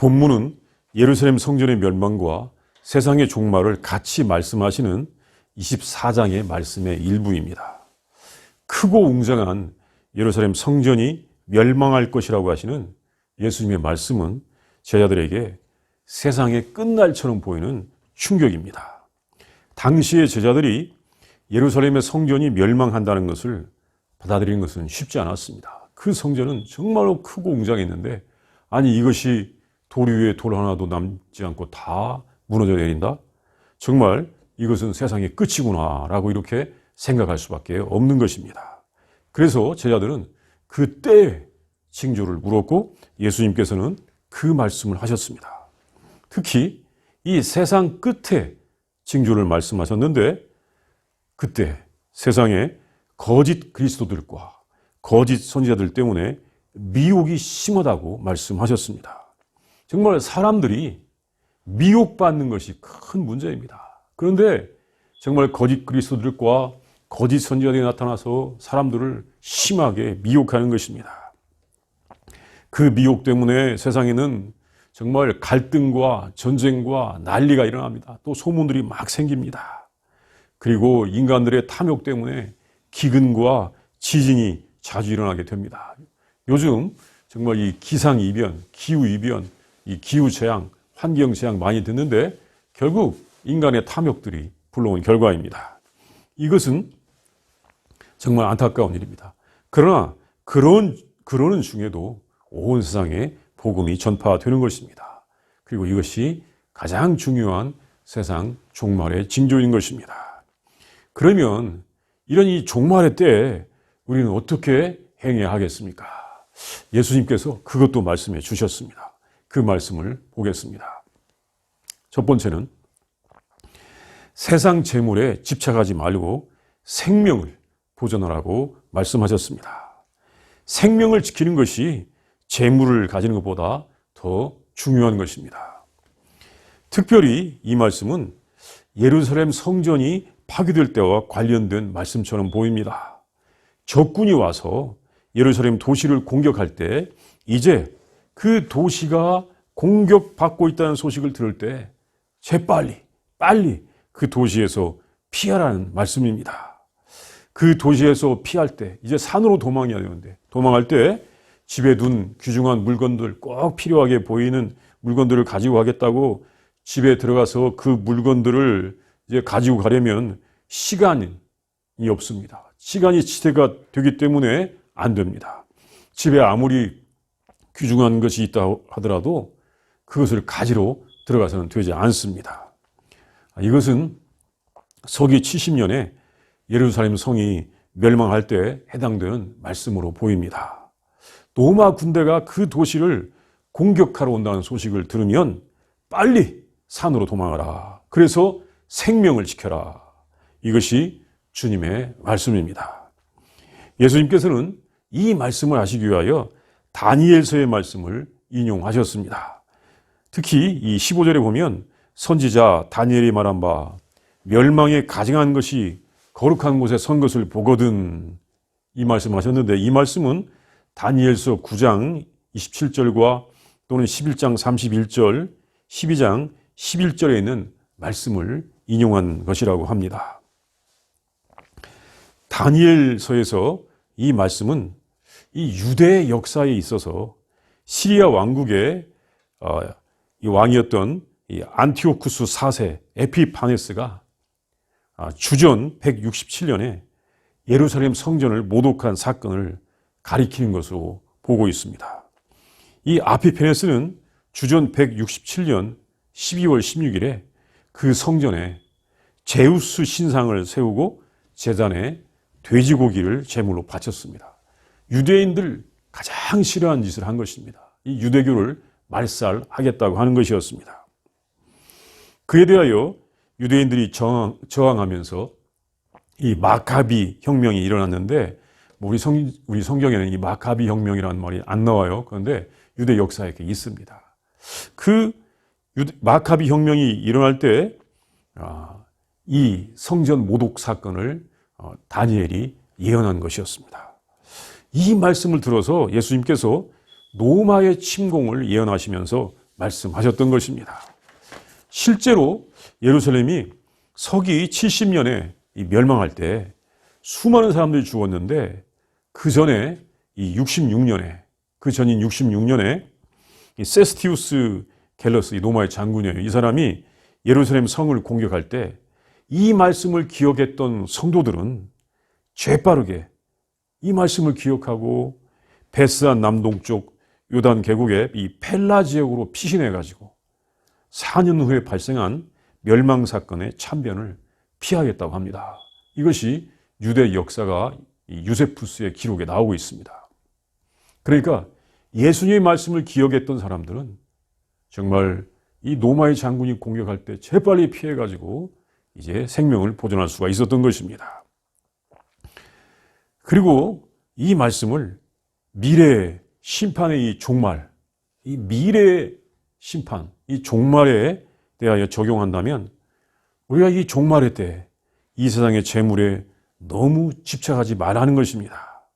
본문은 예루살렘 성전의 멸망과 세상의 종말을 같이 말씀하시는 24장의 말씀의 일부입니다. 크고 웅장한 예루살렘 성전이 멸망할 것이라고 하시는 예수님의 말씀은 제자들에게 세상의 끝날처럼 보이는 충격입니다. 당시의 제자들이 예루살렘의 성전이 멸망한다는 것을 받아들이는 것은 쉽지 않았습니다. 그 성전은 정말로 크고 웅장했는데 아니 이것이 돌 위에 돌 하나도 남지 않고 다 무너져 내린다? 정말 이것은 세상의 끝이구나 라고 이렇게 생각할 수밖에 없는 것입니다. 그래서 제자들은 그때 징조를 물었고 예수님께서는 그 말씀을 하셨습니다. 특히 이 세상 끝에 징조를 말씀하셨는데 그때 세상에 거짓 그리스도들과 거짓 선지자들 때문에 미혹이 심하다고 말씀하셨습니다. 정말 사람들이 미혹받는 것이 큰 문제입니다. 그런데 정말 거짓 그리스도들과 거짓 선지자들이 나타나서 사람들을 심하게 미혹하는 것입니다. 그 미혹 때문에 세상에는 정말 갈등과 전쟁과 난리가 일어납니다. 또 소문들이 막 생깁니다. 그리고 인간들의 탐욕 때문에 기근과 지진이 자주 일어나게 됩니다. 요즘 정말 이 기상이변, 기후이변, 이 기후 재앙, 환경 재앙 많이 듣는데 결국 인간의 탐욕들이 불러온 결과입니다. 이것은 정말 안타까운 일입니다. 그러나 그런, 그러는 중에도 온 세상에 복음이 전파되는 것입니다. 그리고 이것이 가장 중요한 세상 종말의 징조인 것입니다. 그러면 이런 이 종말의 때에 우리는 어떻게 행해야 하겠습니까? 예수님께서 그것도 말씀해 주셨습니다. 그 말씀을 보겠습니다. 첫 번째는 세상 재물에 집착하지 말고 생명을 보존하라고 말씀하셨습니다. 생명을 지키는 것이 재물을 가지는 것보다 더 중요한 것입니다. 특별히 이 말씀은 예루살렘 성전이 파괴될 때와 관련된 말씀처럼 보입니다. 적군이 와서 예루살렘 도시를 공격할 때 이제 그 도시가 공격받고 있다는 소식을 들을 때 재빨리, 빨리 그 도시에서 피하라는 말씀입니다. 그 도시에서 피할 때 이제 산으로 도망해야 되는데 도망할 때 집에 둔 귀중한 물건들 꼭 필요하게 보이는 물건들을 가지고 가겠다고 집에 들어가서 그 물건들을 이제 가지고 가려면 시간이 없습니다. 시간이 지체가 되기 때문에 안 됩니다. 집에 아무리 귀중한 것이 있다 하더라도 그것을 가지러 들어가서는 되지 않습니다. 이것은 서기 70년에 예루살렘 성이 멸망할 때 해당되는 말씀으로 보입니다. 로마 군대가 그 도시를 공격하러 온다는 소식을 들으면 빨리 산으로 도망하라. 그래서 생명을 지켜라. 이것이 주님의 말씀입니다. 예수님께서는 이 말씀을 하시기 위하여 다니엘서의 말씀을 인용하셨습니다. 특히 이 15절에 보면 선지자 다니엘이 말한 바 멸망에 가증한 것이 거룩한 곳에 선 것을 보거든 이 말씀 하셨는데 이 말씀은 다니엘서 9장 27절과 또는 11장 31절, 12장 11절에 있는 말씀을 인용한 것이라고 합니다. 다니엘서에서 이 말씀은 이 유대 역사에 있어서 시리아 왕국의 어, 왕이었던 안티오쿠스 4세 에피파네스가 아, 주전 167년에 예루살렘 성전을 모독한 사건을 가리키는 것으로 보고 있습니다. 이 아피페네스는 주전 167년 12월 16일에 그 성전에 제우스 신상을 세우고 재단에 돼지고기를 제물로 바쳤습니다. 유대인들 가장 싫어하는 짓을 한 것입니다. 이 유대교를 말살하겠다고 하는 것이었습니다. 그에 대하여 유대인들이 저항, 저항하면서 이 마카비 혁명이 일어났는데 뭐 우리 성 우리 성경에는 이 마카비 혁명이라는 말이 안 나와요. 그런데 유대 역사에 있습니다. 그 유대, 마카비 혁명이 일어날 때이 아, 성전 모독 사건을 어, 다니엘이 예언한 것이었습니다. 이 말씀을 들어서 예수님께서 노마의 침공을 예언하시면서 말씀하셨던 것입니다. 실제로 예루살렘이 서기 70년에 멸망할 때 수많은 사람들이 죽었는데 그 전에 이 66년에 그 전인 66년에 이 세스티우스 갤러스 이 로마의 장군이에요. 이 사람이 예루살렘 성을 공격할 때 이 말씀을 기억했던 성도들은 재빠르게 이 말씀을 기억하고 베스한 남동쪽 요단 계곡의 이 펠라 지역으로 피신해 가지고 4년 후에 발생한 멸망 사건의 참변을 피하겠다고 합니다. 이것이 유대 역사가 유세푸스의 기록에 나오고 있습니다. 그러니까 예수님의 말씀을 기억했던 사람들은 정말 이 노마의 장군이 공격할 때 재빨리 피해 가지고 이제 생명을 보존할 수가 있었던 것입니다. 그리고 이 말씀을 미래 심판의 이 종말, 이 미래 심판, 이 종말에 대하여 적용한다면 우리가 이 종말의 때 이 세상의 재물에 너무 집착하지 말라는 것입니다.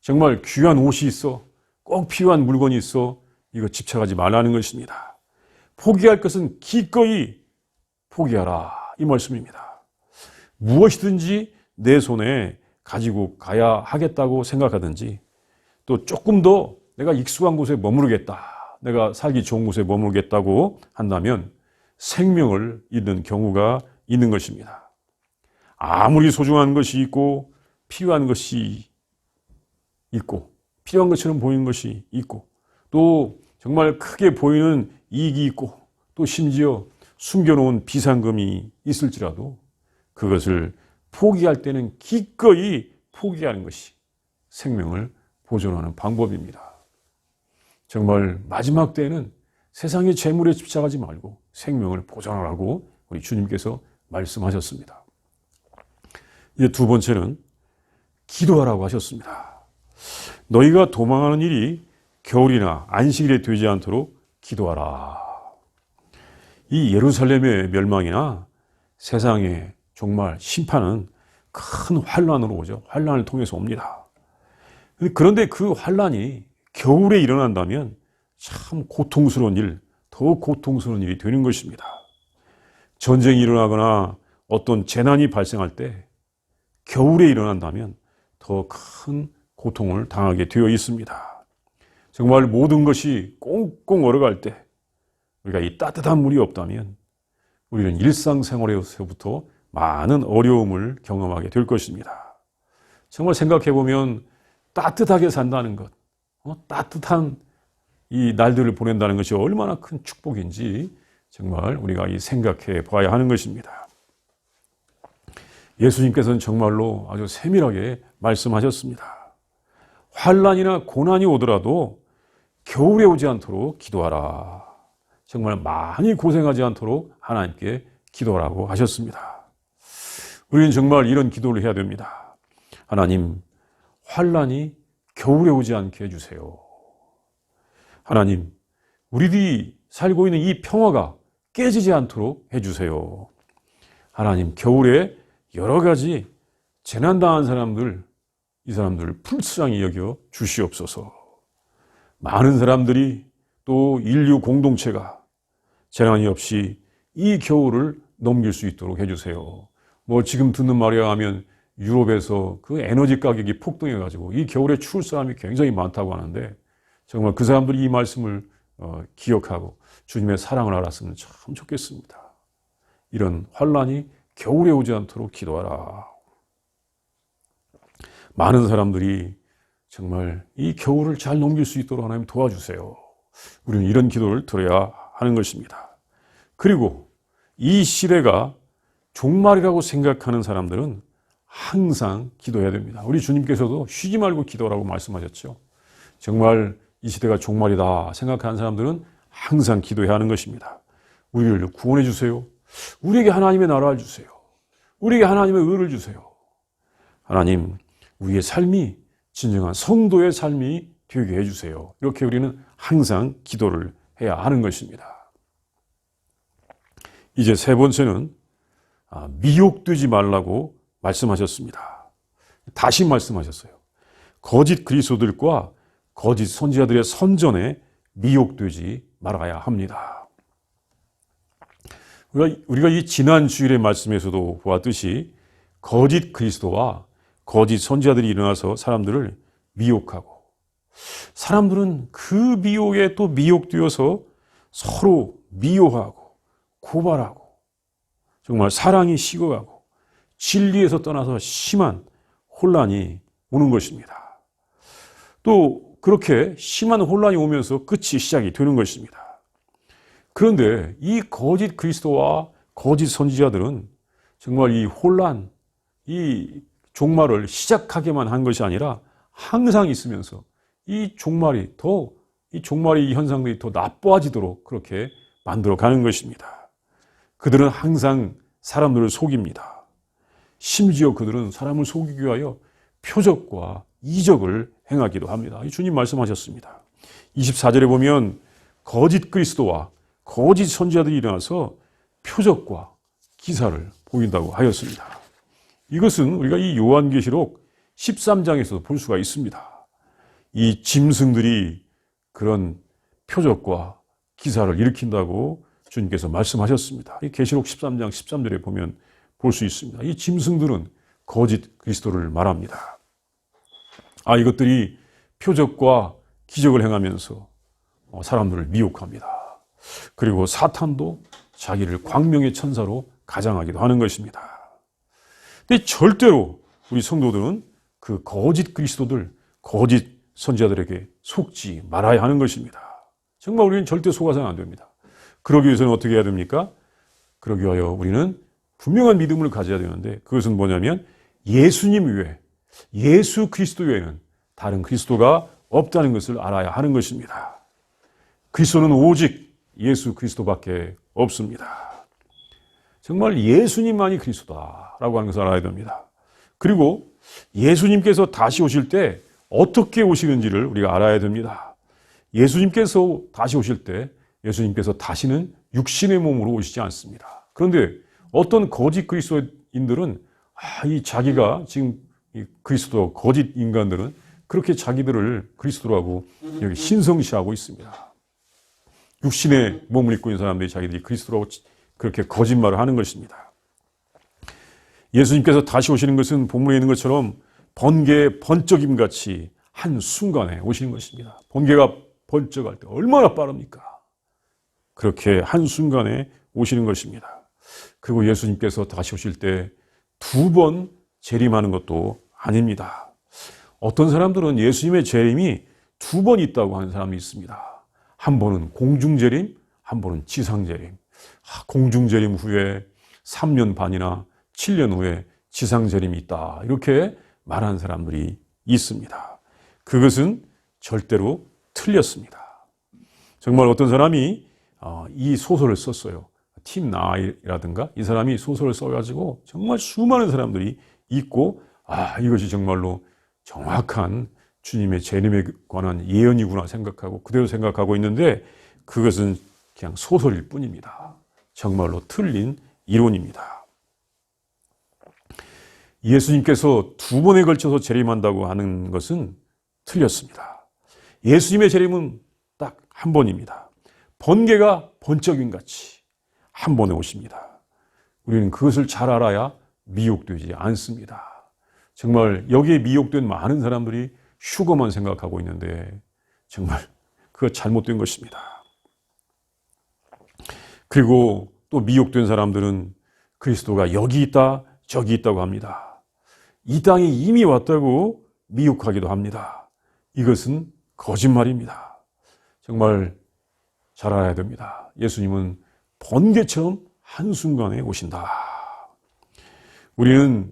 정말 귀한 옷이 있어, 꼭 필요한 물건이 있어, 이거 집착하지 말라는 것입니다. 포기할 것은 기꺼이 포기하라. 이 말씀입니다. 무엇이든지 내 손에 가지고 가야 하겠다고 생각하든지 또 조금 더 내가 익숙한 곳에 머무르겠다. 내가 살기 좋은 곳에 머무르겠다고 한다면 생명을 잃는 경우가 있는 것입니다. 아무리 소중한 것이 있고 필요한 것이 있고 필요한 것처럼 보이는 것이 있고 또 정말 크게 보이는 이익이 있고 또 심지어 숨겨놓은 비상금이 있을지라도 그것을 포기할 때는 기꺼이 포기하는 것이 생명을 보존하는 방법입니다. 정말 마지막 때에는 세상의 재물에 집착하지 말고 생명을 보존하라고 우리 주님께서 말씀하셨습니다. 이제 두 번째는 기도하라고 하셨습니다. 너희가 도망하는 일이 겨울이나 안식일에 되지 않도록 기도하라. 이 예루살렘의 멸망이나 세상의 정말 심판은 큰 환란으로 오죠. 환란을 통해서 옵니다. 그런데 그 환란이 겨울에 일어난다면 참 고통스러운 일, 더 고통스러운 일이 되는 것입니다. 전쟁이 일어나거나 어떤 재난이 발생할 때 겨울에 일어난다면 더 큰 고통을 당하게 되어 있습니다. 정말 모든 것이 꽁꽁 얼어갈 때 우리가 이 따뜻한 물이 없다면 우리는 일상생활에서부터 많은 어려움을 경험하게 될 것입니다. 정말 생각해 보면 따뜻하게 산다는 것, 어? 따뜻한 이 날들을 보낸다는 것이 얼마나 큰 축복인지 정말 우리가 이 생각해 봐야 하는 것입니다. 예수님께서는 정말로 아주 세밀하게 말씀하셨습니다. 환란이나 고난이 오더라도 겨울에 오지 않도록 기도하라. 정말 많이 고생하지 않도록 하나님께 기도하라고 하셨습니다. 우리는 정말 이런 기도를 해야 됩니다. 하나님, 환란이 겨울에 오지 않게 해주세요. 하나님, 우리들이 살고 있는 이 평화가 깨지지 않도록 해주세요. 하나님, 겨울에 여러 가지 재난당한 사람들, 이 사람들을 불쌍히 여겨 주시옵소서. 많은 사람들이 또 인류 공동체가 재난이 없이 이 겨울을 넘길 수 있도록 해주세요. 뭐 지금 듣는 말이야 하면 유럽에서 그 에너지 가격이 폭등해 가지고 이 겨울에 추울 사람이 굉장히 많다고 하는데 정말 그 사람들이 이 말씀을 어, 기억하고 주님의 사랑을 알았으면 참 좋겠습니다. 이런 환란이 겨울에 오지 않도록 기도하라. 많은 사람들이 정말 이 겨울을 잘 넘길 수 있도록 하나님 도와주세요. 우리는 이런 기도를 드려야 하는 것입니다. 그리고 이 시대가 종말이라고 생각하는 사람들은 항상 기도해야 됩니다. 우리 주님께서도 쉬지 말고 기도라고 말씀하셨죠. 정말 이 시대가 종말이다 생각하는 사람들은 항상 기도해야 하는 것입니다. 우리를 구원해 주세요. 우리에게 하나님의 나라를 주세요. 우리에게 하나님의 의를 주세요. 하나님, 우리의 삶이 진정한 성도의 삶이 되게 해주세요. 이렇게 우리는 항상 기도를 해야 하는 것입니다. 이제 세 번째는 아, 미혹되지 말라고 말씀하셨습니다. 다시 말씀하셨어요. 거짓 그리스도들과 거짓 선지자들의 선전에 미혹되지 말아야 합니다. 우리가, 우리가 이 지난 주일의 말씀에서도 보았듯이 거짓 그리스도와 거짓 선지자들이 일어나서 사람들을 미혹하고 사람들은 그 미혹에 또 미혹되어서 서로 미워하고 고발하고 정말 사랑이 식어가고 진리에서 떠나서 심한 혼란이 오는 것입니다. 또 그렇게 심한 혼란이 오면서 끝이 시작이 되는 것입니다. 그런데 이 거짓 그리스도와 거짓 선지자들은 정말 이 혼란, 이 종말을 시작하게만 한 것이 아니라 항상 있으면서 이 종말이 더, 이 종말의 이 현상들이 더 나빠지도록 그렇게 만들어 가는 것입니다. 그들은 항상 사람들을 속입니다. 심지어 그들은 사람을 속이기 위하여 표적과 이적을 행하기도 합니다. 주님 말씀하셨습니다. 24절에 보면 거짓 그리스도와 거짓 선지자들이 일어나서 표적과 기사를 보인다고 하였습니다. 이것은 우리가 이 요한계시록 13장에서도 볼 수가 있습니다. 이 짐승들이 그런 표적과 기사를 일으킨다고 주님께서 말씀하셨습니다. 이 계시록 13장 13절에 보면 볼 수 있습니다. 이 짐승들은 거짓 그리스도를 말합니다. 아, 이것들이 표적과 기적을 행하면서 어, 사람들을 미혹합니다. 그리고 사탄도 자기를 광명의 천사로 가장하기도 하는 것입니다. 근데 절대로 우리 성도들은 그 거짓 그리스도들, 거짓 선지자들에게 속지 말아야 하는 것입니다. 정말 우리는 절대 속아서는 안 됩니다. 그러기 위해서는 어떻게 해야 됩니까? 그러기 위하여 우리는 분명한 믿음을 가져야 되는데 그것은 뭐냐면 예수님 외에 예수 그리스도 외에는 다른 그리스도가 없다는 것을 알아야 하는 것입니다. 그리스도는 오직 예수 그리스도밖에 없습니다. 정말 예수님만이 그리스도다라고 하는 것을 알아야 됩니다. 그리고 예수님께서 다시 오실 때 어떻게 오시는지를 우리가 알아야 됩니다. 예수님께서 다시 오실 때 예수님께서 다시는 육신의 몸으로 오시지 않습니다. 그런데 어떤 거짓 그리스도인들은 아, 이 자기가 지금 이 그리스도 거짓 인간들은 그렇게 자기들을 그리스도라고 여기 신성시하고 있습니다. 육신의 몸을 입고 있는 사람들이 자기들이 그리스도라고 그렇게 거짓말을 하는 것입니다. 예수님께서 다시 오시는 것은 본문에 있는 것처럼 번개의 번쩍임 같이 한 순간에 오시는 것입니다. 번개가 번쩍할 때 얼마나 빠릅니까? 그렇게 한 순간에 오시는 것입니다. 그리고 예수님께서 다시 오실 때 두 번 재림하는 것도 아닙니다. 어떤 사람들은 예수님의 재림이 두 번 있다고 하는 사람이 있습니다. 한 번은 공중재림, 한 번은 지상재림. 공중재림 후에 3년 반이나 7년 후에 지상재림이 있다. 이렇게 말하는 사람들이 있습니다. 그것은 절대로 틀렸습니다. 정말 어떤 사람이 어, 이 소설을 썼어요. 팀 나이라든가 이 사람이 소설을 써가지고 정말 수많은 사람들이 읽고 아 이것이 정말로 정확한 주님의 재림에 관한 예언이구나 생각하고 그대로 생각하고 있는데 그것은 그냥 소설일 뿐입니다. 정말로 틀린 이론입니다. 예수님께서 두 번에 걸쳐서 재림한다고 하는 것은 틀렸습니다. 예수님의 재림은 딱 한 번입니다. 번개가 번쩍임 같이 한 번에 오십니다. 우리는 그것을 잘 알아야 미혹되지 않습니다. 정말 여기에 미혹된 많은 사람들이 휴거만 생각하고 있는데 정말 그거 잘못된 것입니다. 그리고 또 미혹된 사람들은 그리스도가 여기 있다, 저기 있다고 합니다. 이 땅에 이미 왔다고 미혹하기도 합니다. 이것은 거짓말입니다. 정말 잘 알아야 됩니다. 예수님은 번개처럼 한순간에 오신다. 우리는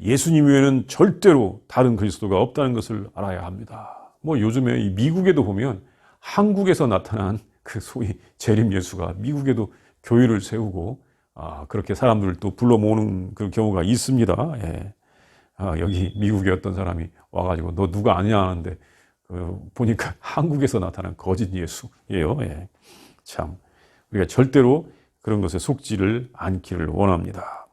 예수님 외에는 절대로 다른 그리스도가 없다는 것을 알아야 합니다. 뭐 요즘에 이 미국에도 보면 한국에서 나타난 그 소위 재림 예수가 미국에도 교회를 세우고 아, 그렇게 사람들을 또 불러 모으는 그 경우가 있습니다. 예. 아, 여기 미국의 어떤 사람이 와가지고 너 누가 아니냐 하는데 그 보니까 한국에서 나타난 거짓 예수예요. 예. 참 우리가 절대로 그런 것에 속지를 않기를 원합니다.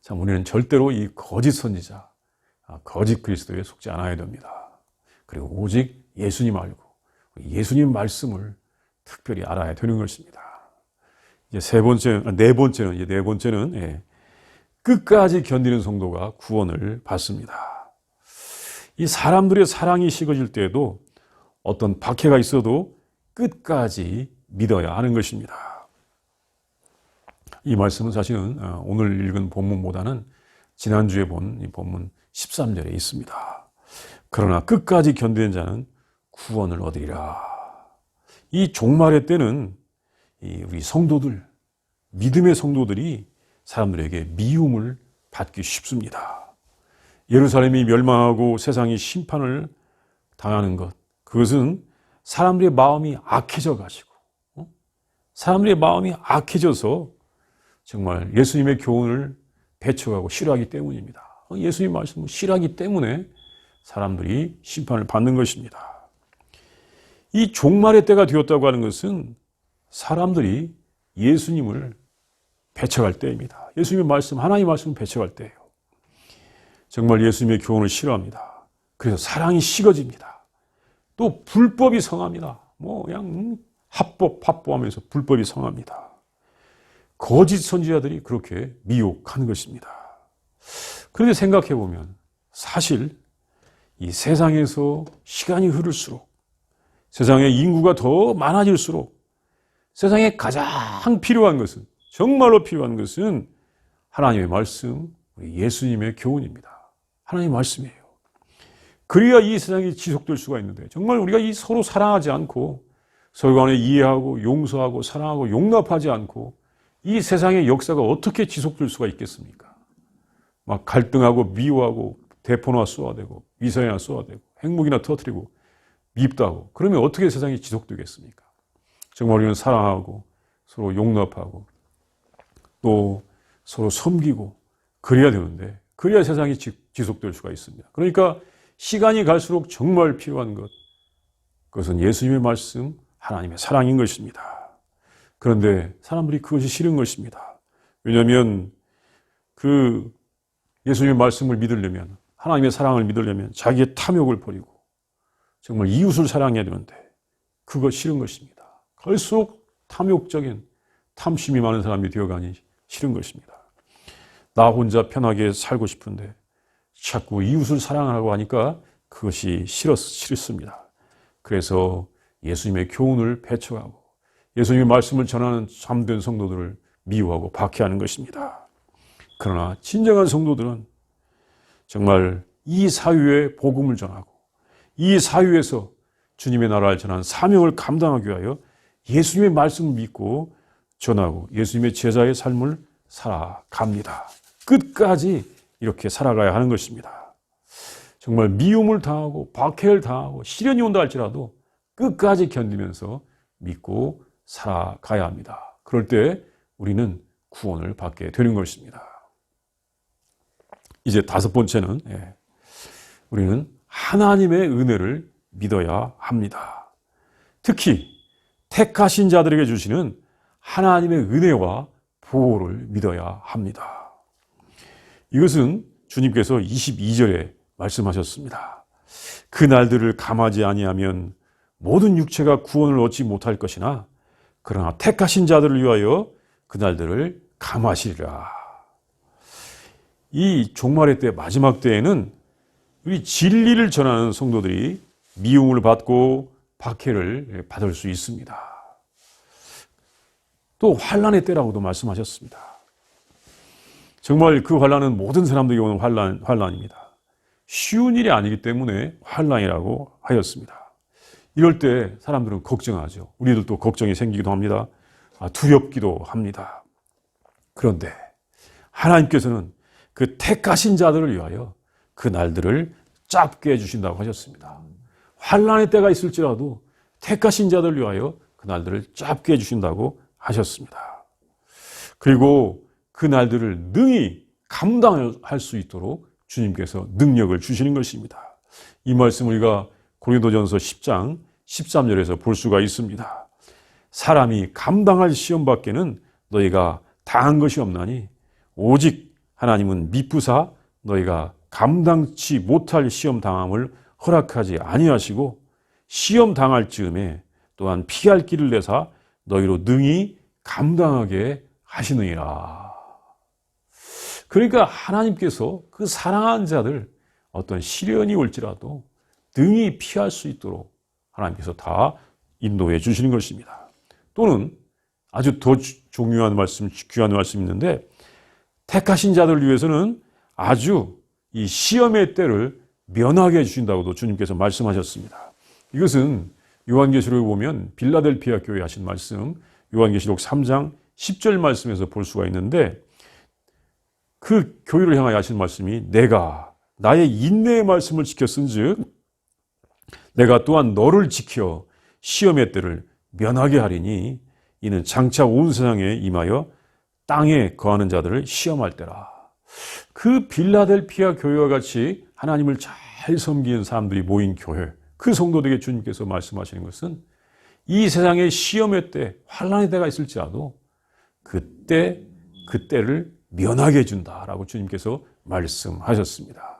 참 우리는 절대로 이 거짓 선지자, 아, 거짓 그리스도에 속지 않아야 됩니다. 그리고 오직 예수님 알고 예수님 말씀을 특별히 알아야 되는 것입니다. 이제 세 번째, 아, 네 번째는, 이제 네 번째는, 예, 끝까지 견디는 성도가 구원을 받습니다. 이 사람들의 사랑이 식어질 때에도 어떤 박해가 있어도 끝까지 믿어야 하는 것입니다. 이 말씀은 사실은 어, 오늘 읽은 본문보다는 지난주에 본이 본문 13절에 있습니다. 그러나 끝까지 견디는 자는 구원을 얻으리라. 이 종말의 때는 우리 성도들, 믿음의 성도들이 사람들에게 미움을 받기 쉽습니다. 예루살렘이 멸망하고 세상이 심판을 당하는 것, 그것은 사람들의 마음이 악해져 가지고, 어? 사람들의 마음이 악해져서 정말 예수님의 교훈을 배척하고 싫어하기 때문입니다. 어, 예수님 말씀을 싫어하기 때문에 사람들이 심판을 받는 것입니다. 이 종말의 때가 되었다고 하는 것은 사람들이 예수님을 배척할 때입니다. 예수님의 말씀, 하나님의 말씀을 배척할 때예요. 정말 예수님의 교훈을 싫어합니다. 그래서 사랑이 식어집니다. 또 불법이 성합니다. 뭐 그냥 합법, 합법하면서 불법이 성합니다. 거짓 선지자들이 그렇게 미혹하는 것입니다. 그런데 생각해 보면 사실 이 세상에서 시간이 흐를수록 세상의 인구가 더 많아질수록 세상에 가장 필요한 것은 정말로 필요한 것은 하나님의 말씀, 예수님의 교훈입니다. 하나님의 말씀이에요. 그래야 이 세상이 지속될 수가 있는데 정말 우리가 이 서로 사랑하지 않고 서로 간에 이해하고 용서하고 사랑하고 용납하지 않고 이 세상의 역사가 어떻게 지속될 수가 있겠습니까? 막 갈등하고 미워하고 대포나 쏘아대고 미사일이나 쏘아대고 핵무기나 터뜨리고 밉다고 그러면 어떻게 세상이 지속되겠습니까? 정말 우리는 사랑하고 서로 용납하고 또 서로 섬기고 그래야 되는데 그래야 세상이 지 속될 수가 있습니다. 그러니까 시간이 갈수록 정말 필요한 것 그것은 예수님의 말씀 하나님의 사랑인 것입니다. 그런데 사람들이 그것이 싫은 것입니다. 왜냐하면 그 예수님의 말씀을 믿으려면 하나님의 사랑을 믿으려면 자기의 탐욕을 버리고 정말 이웃을 사랑해야 되는데 그거 싫은 것입니다. 갈수록 탐욕적인 탐심이 많은 사람이 되어가니 싫은 것입니다. 나 혼자 편하게 살고 싶은데 자꾸 이웃을 사랑하라고 하니까 그것이 싫었, 싫습니다. 그래서 예수님의 교훈을 배척하고 예수님의 말씀을 전하는 참된 성도들을 미워하고 박해하는 것입니다. 그러나 진정한 성도들은 정말 이 사유에 복음을 전하고 이 사유에서 주님의 나라를 전하는 사명을 감당하기 위하여 예수님의 말씀을 믿고 전하고 예수님의 제자의 삶을 살아갑니다. 끝까지 이렇게 살아가야 하는 것입니다. 정말 미움을 당하고 박해를 당하고 시련이 온다 할지라도 끝까지 견디면서 믿고 살아가야 합니다. 그럴 때 우리는 구원을 받게 되는 것입니다. 이제 다섯 번째는 예, 우리는 하나님의 은혜를 믿어야 합니다. 특히 택하신 자들에게 주시는 하나님의 은혜와 보호를 믿어야 합니다. 이것은 주님께서 22절에 말씀하셨습니다. 그 날들을 감하지 아니하면 모든 육체가 구원을 얻지 못할 것이나 그러나 택하신 자들을 위하여 그 날들을 감하시리라. 이 종말의 때 마지막 때에는 우리 진리를 전하는 성도들이 미움을 받고 박해를 받을 수 있습니다. 또 환란의 때라고도 말씀하셨습니다. 정말 그 환란은 모든 사람들이 오는 환란, 환란입니다. 쉬운 일이 아니기 때문에 환란이라고 하였습니다. 이럴 때 사람들은 걱정하죠. 우리들도 걱정이 생기기도 합니다. 아, 두렵기도 합니다. 그런데 하나님께서는 그 택하신 자들을 위하여 그 날들을 짧게 해주신다고 하셨습니다. 환란의 때가 있을지라도 택하신 자들을 위하여 그 날들을 짧게 해주신다고 하셨습니다. 그리고 그 날들을 능히 감당할 수 있도록 주님께서 능력을 주시는 것입니다. 이 말씀 우리가 고린도전서 10장 13절에서 볼 수가 있습니다. 사람이 감당할 시험 밖에는 너희가 당한 것이 없나니 오직 하나님은 미쁘사 너희가 감당치 못할 시험 당함을 허락하지 아니하시고 시험 당할 즈음에 또한 피할 길을 내사 너희로 능히 감당하게 하시느니라. 그러니까 하나님께서 그 사랑하는 자들 어떤 시련이 올지라도 능히 피할 수 있도록 하나님께서 다 인도해 주시는 것입니다. 또는 아주 더 중요한 말씀, 귀한 말씀이 있는데 택하신 자들을 위해서는 아주 이 시험의 때를 면하게 해주신다고도 주님께서 말씀하셨습니다. 이것은 요한계시록에 보면 빌라델피아 교회 하신 말씀, 요한계시록 3장 10절 말씀에서 볼 수가 있는데 그 교회를 향하여 하신 말씀이 내가 나의 인내의 말씀을 지켰은즉 내가 또한 너를 지켜 시험의 때를 면하게 하리니 이는 장차 온 세상에 임하여 땅에 거하는 자들을 시험할 때라. 그 빌라델피아 교회와 같이 하나님을 잘 섬기는 사람들이 모인 교회, 그 성도들에게 주님께서 말씀하시는 것은 이 세상에 시험의 때, 환란의 때가 있을지라도 그때, 그때를 면하게 해준다라고 주님께서 말씀하셨습니다.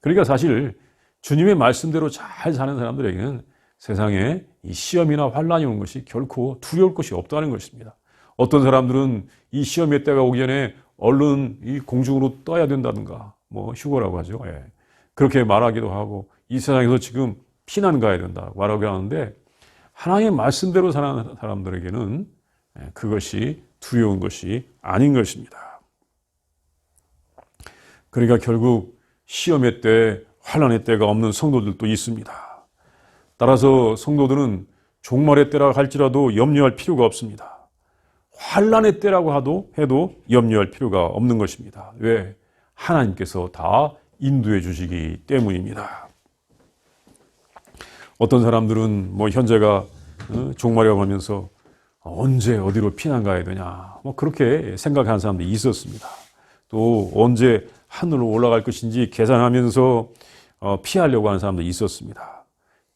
그러니까 사실 주님의 말씀대로 잘 사는 사람들에게는 세상에 이 시험이나 환란이 오는 것이 결코 두려울 것이 없다는 것입니다. 어떤 사람들은 이 시험의 때가 오기 전에 얼른 이 공중으로 떠야 된다든가, 뭐 휴거라고 하죠. 예. 그렇게 말하기도 하고 이 세상에서 지금 피난 가야 된다 말하고 하는데 하나님의 말씀대로 사는 사람들에게는 예, 그것이 두려운 것이 아닌 것입니다. 그러니까 결국 시험의 때, 환란의 때가 없는 성도들도 있습니다. 따라서 성도들은 종말의 때라 할지라도 염려할 필요가 없습니다. 환란의 때라고 하도 해도 염려할 필요가 없는 것입니다. 왜? 하나님께서 다 인도해 주시기 때문입니다. 어떤 사람들은 뭐 현재가 어, 종말이라고 하면서 언제 어디로 피난 가야 되냐 뭐 그렇게 생각하는 사람들이 있었습니다. 또 언제 하늘로 올라갈 것인지 계산하면서 어, 피하려고 하는 사람도 있었습니다.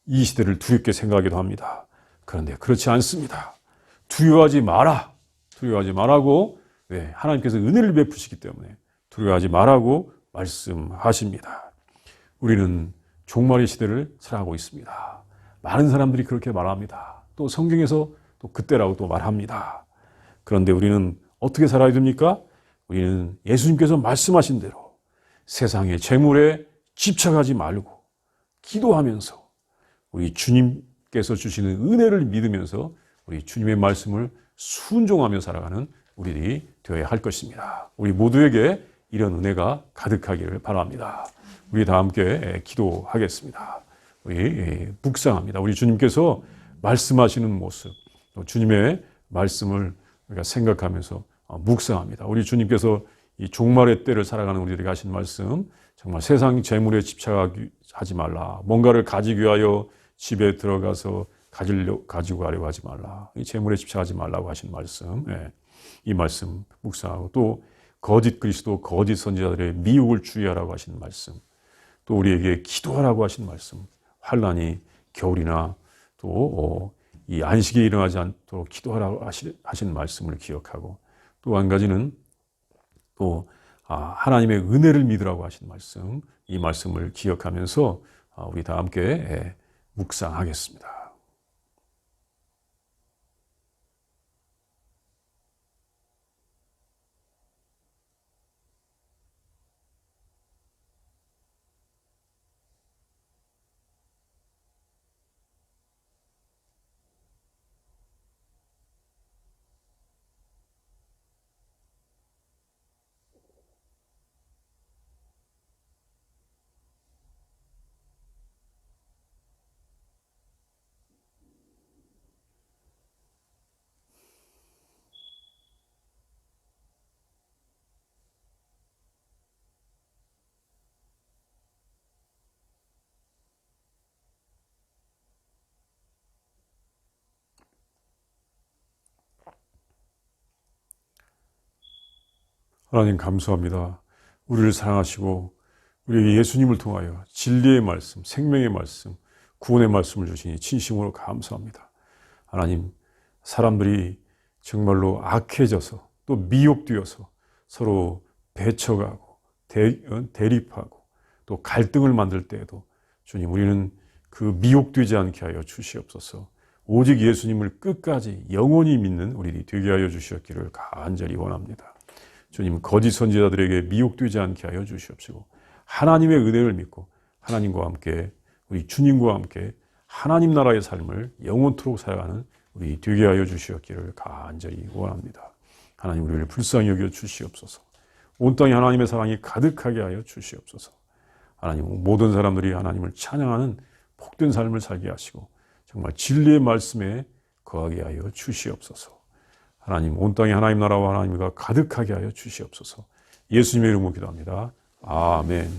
이 시대를 두렵게 생각하기도 합니다. 그런데 그렇지 않습니다. 두려워하지 마라. 두려워하지 말라고 왜 하나님께서 은혜를 베푸시기 때문에 두려워하지 말라고 말씀하십니다. 우리는 종말의 시대를 살아가고 있습니다. 많은 사람들이 그렇게 말합니다. 또 성경에서 또 그때라고 또 말합니다. 그런데 우리는 어떻게 살아야 됩니까? 우리는 예수님께서 말씀하신 대로 세상의 재물에 집착하지 말고 기도하면서 우리 주님께서 주시는 은혜를 믿으면서 우리 주님의 말씀을 순종하며 살아가는 우리들이 되어야 할 것입니다. 우리 모두에게 이런 은혜가 가득하기를 바랍니다. 우리 다 함께 기도하겠습니다. 우리 묵상합니다. 우리 주님께서 말씀하시는 모습, 주님의 말씀을 우리가 생각하면서 묵상합니다. 우리 주님께서 이 종말의 때를 살아가는 우리들에게 하신 말씀, 정말 세상 재물에 집착하지 말라. 뭔가를 가지기 위하여 집에 들어가서 가지려, 가지고 가려고 하지 말라. 이 재물에 집착하지 말라고 하신 말씀, 네. 이 말씀 묵상하고 또 거짓 그리스도, 거짓 선지자들의 미혹을 주의하라고 하신 말씀, 또 우리에게 기도하라고 하신 말씀, 환란이 겨울이나 또이 어, 안식에 일어나지 않도록 기도하라고 하신 말씀을 기억하고 또 한 가지는 또 아, 하나님의 은혜를 믿으라고 하신 말씀, 이 말씀을 기억하면서 아, 우리 다 함께 예, 묵상하겠습니다. 하나님 감사합니다. 우리를 사랑하시고 우리에게 예수님을 통하여 진리의 말씀, 생명의 말씀, 구원의 말씀을 주시니 진심으로 감사합니다. 하나님, 사람들이 정말로 악해져서 또 미혹되어서 서로 배척하고 대, 어, 대립하고 또 갈등을 만들 때에도 주님 우리는 그 미혹되지 않게 하여 주시옵소서. 오직 예수님을 끝까지 영원히 믿는 우리들이 되게 하여 주시옵기를 간절히 원합니다. 주님 거짓 선지자들에게 미혹되지 않게 하여 주시옵시고 하나님의 은혜를 믿고 하나님과 함께 우리 주님과 함께 하나님 나라의 삶을 영원토록 살아가는 우리 되게 하여 주시옵기를 간절히 원합니다. 하나님 우리를 불쌍히 여겨 주시옵소서. 온 땅에 하나님의 사랑이 가득하게 하여 주시옵소서. 하나님 모든 사람들이 하나님을 찬양하는 복된 삶을 살게 하시고 정말 진리의 말씀에 거하게 하여 주시옵소서. 하나님 온 땅에 하나님 나라와 하나님과 가득하게 하여 주시옵소서. 예수님의 이름으로 기도합니다. 아멘.